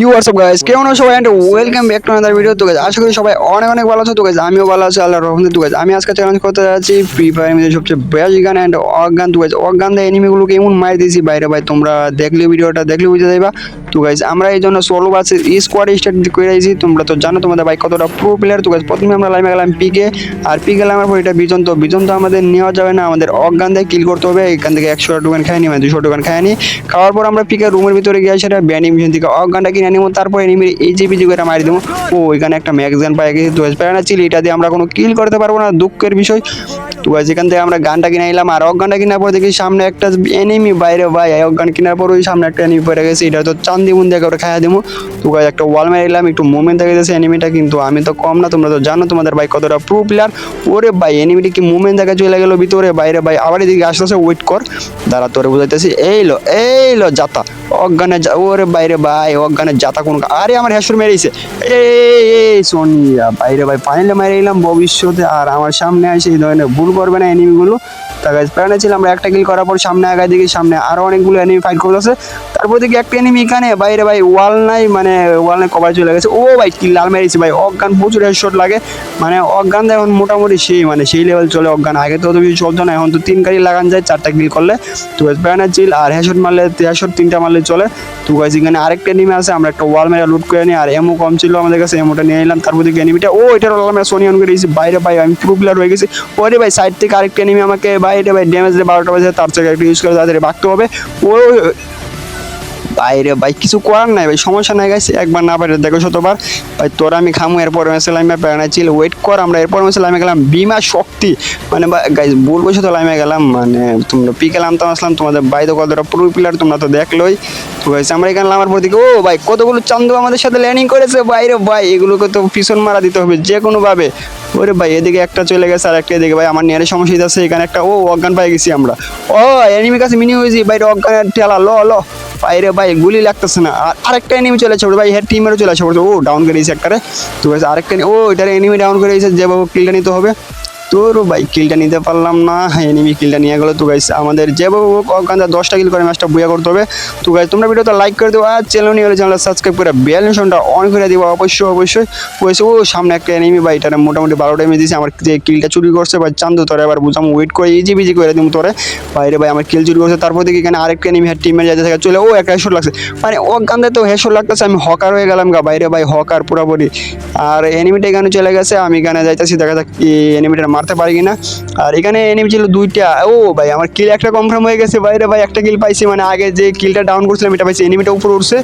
সব গাইস কেমন সবাই and welcome back to another video তো গাইস আশা করি সবাই অনেক অনেক ভালো আছো। তো গাইস আমিও ভালো আছি, আল্লাহর রহমতে। তো গাইস আমি আজকে চ্যালেঞ্জ করতে যাচ্ছি ফ্রি ফায়ার মধ্যে সবচেয়ে বেস্ট গান এন্ড অজ্ঞান তো গাইস অজ্ঞান দিয়ে এনিমিগুলোকে এমন মার দিয়েছি। বাইরে ভাই, তোমরা দেখলে ভিডিওটা, দেখলে বুঝে যাইবা। তো গাইস আমরা এই জন্য সোলো বাসে স্কোয়াড স্টার্ট করে আইছি তোমরা তো জানো তোমাদের ভাই কতটা প্রো প্লেয়ার তো গাইস প্রথমে আমরা লাইমে গেলাম পিকে আর পিকে গেলাম পর এটা বিজন তো বিজন তো আমাদের নেওয়া যাবে না। আমাদের অজ্ঞান দিয়ে কিল করতে হবে। এখান থেকে একশো টোকেন খাইনি মানে দুশো টোকেন খাইনি। খাওয়ার পর আমরা পিকে রুমের ভিতরে গিয়ে সেটা ব্যানি মিশন থেকে অজ্ঞানটা কিনে নিবো, তারপর এনিমির এই যে বিজি করে মারি দেবো। ও, এখানে একটা ম্যাগজিন পাই গেছি তো প্যারানা চিল, এটা দিয়ে আমরা কোনো কিল করতে পারব না, দুঃখের বিষয়। তো এখান থেকে আমরা গানটা কিনে নিলাম, আর অজ্ঞানটা কেনার পর দেখি সামনে একটা এনিমি বাইরে, ভাই অজ্ঞান কেনার পর ওই সামনে একটা এনিমি পড়ে গেছে, এটা তো চান্দি মুন ওটা খাইয়া দেবো। তো গাইস একটা ওয়াল মেরে দিলাম একটু মুভমেন্ট দেখে গেছে এনিমিটা কিন্তু আমি তো কম না, তোমরা তো জানো তোমাদের ভাই কতটা প্রো প্লেয়ার ওরে ভাই এনিমিটি কি মুভমেন্ট দেখা চলে গেল ভিতরে, বাইরে ভাই, আবার এদিকে আসতেছে ওয়েট কর। দাঁড়া, তোরে বুঝাইতেছি, এই লো এই লো, যাতা অজ্ঞানে ওরে বাইরে ভাই অজ্ঞানে জাতা কোন আরে আমার হ্যাসুর মেরেছে এই সোনিয়া বাইরে ভাই ফাইনালে মেরে এলাম ভবিষ্যতে। আর আমার সামনে আসে এই ধরনের ভুল করবে না এনিমিগুলো তা গাছ প্ল্যানে ছিল আমরা, একটা কিল করার পর সামনে আগায় দিকে সামনে আরও অনেকগুলো এনিমি ফাইট করতেছে। তারপর দেখি একটা এনিমি এখানে, বাইরে ভাই ওয়াল নাই মানে ওয়াল নাই কভার চলে গেছে। ও ভাই কিল লাল মেরেছে ভাই, অজ্ঞান, প্রচুর হেডশট লাগে। মানে অজ্ঞান এখন মোটামুটি সেই মানে সেই লেভেল চলে অজ্ঞান। আগে তো কিছু চলতো না, এখন তো তিন গাড়ি লাগান যায়, চারটা কিল করলে। তো প্যানা চিল আর হেডশট মারলে হেডশট তিনটা মারলে চলে। তো গাইস এখানে আরেকটা এনিমি আছে, আমরা একটা ওয়াল মেরে লুট করে নিই, আর এমও কম ছিল আমাদের কাছে এমোটা নিয়ে নিলাম। তারপর দিকে এনিমিটা ও, এটার ওয়াল মেরে সোনি অন করে দিয়েছি। বাইরে ভাই, আমি প্রো হয়ে গেছি। ওরে ভাই সাইড থেকে আরেকটা এনিমি আমাকে বাইরে ভাই ড্যামেজ বারোটা বাজে, তার থেকে একটা ইউজ করে তাড়াতাড়ি বাঁকতে হবে। ও বাইরে ভাই কিছু করার নাই ভাই, সমস্যা নাই গাইছে একবার না পারে দেখো শতবার। ভাই, তোর আমি খামু, এরপর মেসে লাইমে প্যারা ছিল ওয়েট কর আমরা, এরপর মেসে লাইমে গেলাম, বিমা শক্তি। মানে গাইজ বসে তো লাইমে গেলাম মানে তোমরা পিকে নামতাম, আসলাম, তোমাদের বাই তো কতটা পুরো প্লেয়ার তোমরা তো দেখলোই। তো গাইছে আমরা এখানে নামার পর দিকে ও ভাই, কতগুলো চান্দু আমাদের সাথে ল্যান্ডিং করেছে বাইরে ভাই, এগুলোকে তো পিছন মারা দিতে হবে যে কোনোভাবে ওরে ভাই, এদিকে একটা চলে গেছে আর একটা এদিকে। ভাই, আমার নিয়ারে সমস্যা আছে এখানে একটা ও, অজ্ঞান পাই গেছি আমরা। ও এনিমি কাছে মিনি হয়েছি। বাইরে অজ্ঞানের ঠেলা, ল ল। বাইরে ভাই, গুলি লাগতেছে না। আর আরেকটা এনিমি চলে আসে ভাই হেড টিমেরও চলে আসে ও ডাউন করে দিয়েছে একটারে। তো আরেকটা ও, এটার এনিমি ডাউন করে দিয়েছে, যেভাবে কিলটা নিতে হবে। তোর ভাই কিলটা নিতে পারলাম না। এনিমি কিলটা নিয়ে গেলো। তো গাইস আমাদের হোক ওখানে দশটা কিল করে ম্যাচটা বুয়া করতে হবে। তো গাইস তোমরা ভিডিওটা লাইক করে দেবো আর চ্যানেল নিয়ে গেলে চ্যানেলটা সাবস্ক্রাইব করে বেল নিশনটা অন করে দেবো অবশ্যই অবশ্যই। ওইসে ও সামনে একটা এনিমি ভাই এটার মোটামুটি বারোটা এমনি দিয়েছে আমার যে কিলটা চুরি করছে ভাই, চান্দু তোরে এবার বুঝাম। ওয়েট করে ইজি বিজি করে দিব তোরে। বাইরে ভাই, আমার কিল চুরি করছে। তারপর দেখি এখানে আরেকটা এনিমি হেড টিমের যাতে থাকে। চলে, ও একটা হেডশট লাগছে। মানে ও গান্দে তো হেডশট লাগতেছে, আমি হকার হয়ে গেলাম গা। বাইরে ভাই হকার পুরোপুরি। আর এনিমিটা এখানে চলে গেছে। আমি এখানে যাইতেছি, দেখা যাক কি এনিমিটা মারতে পারি কিনা। আর এখানে এনিমি ছিল দুইটা। ও ভাই, আমার কিল একটা কনফার্ম হয়ে গেছে বাইরে ভাই, একটা কিল পাইছি। মানে আগে যে কিলটা ডাউন করছিলাম, এটা পাইছি। এনিমিটা উপরে উঠছে।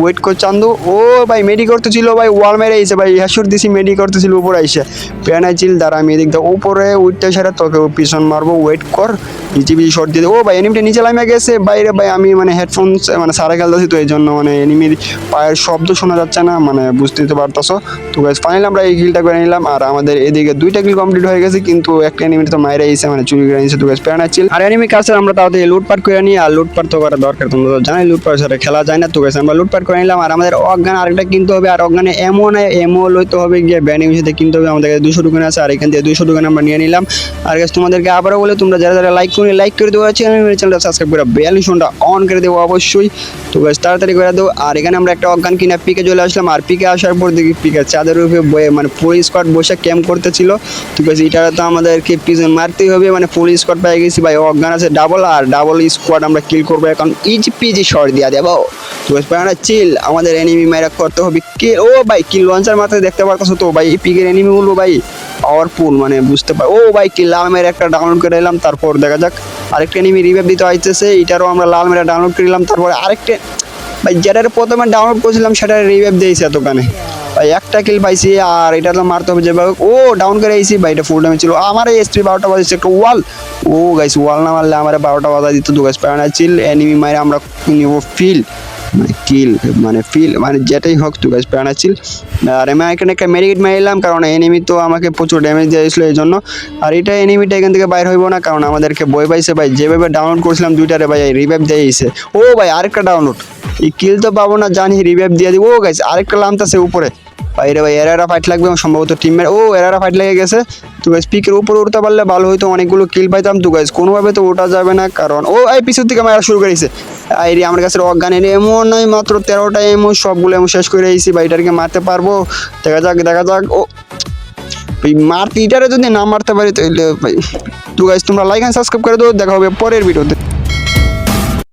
ওয়েট কর চান্দু। ও ভাই মেডি করতে ছিল ভাই ওয়াল মেরে আইছে ভাই। হ্যাশুর দিছি মেডি করতে ছিল উপরে আইসে পেনাই চিল দ্বারা আমি এদিক উপরে উঠতে সেরা, তোকে পিছন মারবো। ওয়েট কর নিচে বিচি শর্ট দিয়ে ও ভাই এনিমিটা নিচে লামে গেছে। বাইরে ভাই, আমি মানে হেডফোন মানে সারা খেলতেছি তো এই জন্য মানে এনিমির পায়ের শব্দ শোনা যাচ্ছে না। মানে বুঝতে তো পারতাছো। তো ফাইনালি আমরা এই গিলটা করে নিলাম। আর আমাদের এদিকে দুইটা কিল কমপ্লিট হয়ে গেছে। কিন্তু একটা এনিমি তো মাইরে আইছে মানে চুরি করে নিয়েছে গাইস পেনাই চিল আর এনিমি কাছে আমরা তাড়াতাড়ি লুটপাট করে নিই আর লুটপাট তো করা দরকার, তোমরা তো জানাই লুটপাট ছাড়া খেলা যায় না তো গাইস আমরা লুটপাট করে নিলাম আর আমাদের অজ্ঞান আরেকটা কিনতে হবে, আর অজ্ঞানে এমন এমও লইতে হবে গিয়ে ব্যান্ডিং সাথে কিনতে হবে আমাদের কাছে দুশো দোকান আছে, আর এখান থেকে দুশো দোকান আমরা নিয়ে নিলাম। আর গাছ তোমাদেরকে আবারও বলে, তোমরা যারা যারা লাইক করে লাইক করে আমি চ্যানেলটা সাবস্ক্রাইব করে বেল নিশনটা অন করে দেবো অবশ্যই। তো গাছ তাড়াতাড়ি করে দেবো আর এখানে আমরা একটা অজ্ঞান কিনে পিকে চলে আসলাম, আর পিকে আসার পর দেখি পিকে চাঁদের উপরে মানে ফুল স্কোয়াড বসে ক্যাম্প করতেছিল। তো গাছ এটা তো আমাদেরকে পিছন মারতেই হবে। মানে ফুল স্কোয়াড পেয়ে গেছি ভাই, অজ্ঞান আছে ডাবল আর ডাবল স্কোয়াড আমরা কিল করব এখন। ইজি পিজি শর্ট দিয়া দেবো। গাছ পায় চিল আমাদের এনিমি মেরা করতে হবে কে ও ভাই কিল লঞ্চার মাথায় দেখতে পারতেছো তো ভাই এই এনিমি বলব ভাই পাওয়ারফুল মানে বুঝতে পার ও ভাই, কি লাল মেরে একটা ডাউনলোড করে নিলাম তারপর দেখা যাক। আরেকটা এনিমি রিভাইভ দিতে আইতেছে, এটারও আমরা লাল মেরে ডাউনলোড করে নিলাম তারপরে আরেকটা ভাই, যেটার প্রথমে ডাউনলোড করেছিলাম সেটা রিভাইভ দিয়েছে এতখানে। ভাই, একটা কিল পাইছি আর এটা তো মারতে হবে যেভাবে ও ডাউন করে আইছি। ভাই, এটা ফুল ড্যামেজ ছিল। আমার এই এসপি বারোটা বাজছে একটা ওয়াল ও গাইস ওয়াল না মারলে আমার বারোটা বাজা দিত। দু গাছ প্যারানা চিল এনিমি মারে আমরা নিব ফিল মানে কিল মানে ফিল মানে যেটাই হোক তো গাছ প্যারানা চিল আর আমি এখানে একটা মেডিকেট মারিলাম কারণ এনিমি তো আমাকে প্রচুর ড্যামেজ দিয়েছিল এই জন্য আর এটা এনিমিটা এখান থেকে বাইর হইব না, কারণ আমাদেরকে বই পাইছে ভাই। যেভাবে ডাউনলোড করেছিলাম দুইটারে ভাই রিভাইভ দিয়েছে ও ভাই, আরেকটা ডাউনলোড এই কিল তো পাবো না, জানি রিভাইভ দিয়ে দিব। ও গাইছে আরেকটা লামতাছে উপরে। বাইরে ভাই, এরারা ফাইট লাগবে সম্ভবত টিমের ও, এরারা ফাইট লেগে গেছে। তো গাইজ পিকের উপরে উঠতে পারলে ভালো হইতো, অনেকগুলো কিল পাইতাম। তো গাইজ কোনোভাবে তো ওটা যাবে না, কারণ ও, এই পিছন থেকে মারা শুরু করেছে। আইরে আমার কাছে অজ্ঞান এনে এমন নয়, মাত্র তেরোটা এমন সবগুলো এমন শেষ করে এসেছি বাইটারকে মারতে পারব? দেখা যাক দেখা যাক। ও মারতে এটারে যদি না মারতে পারি তাহলে ভাই তো গাইজ তোমরা লাইক অ্যান্ড সাবস্ক্রাইব করে দাও। দেখা হবে পরের ভিডিওতে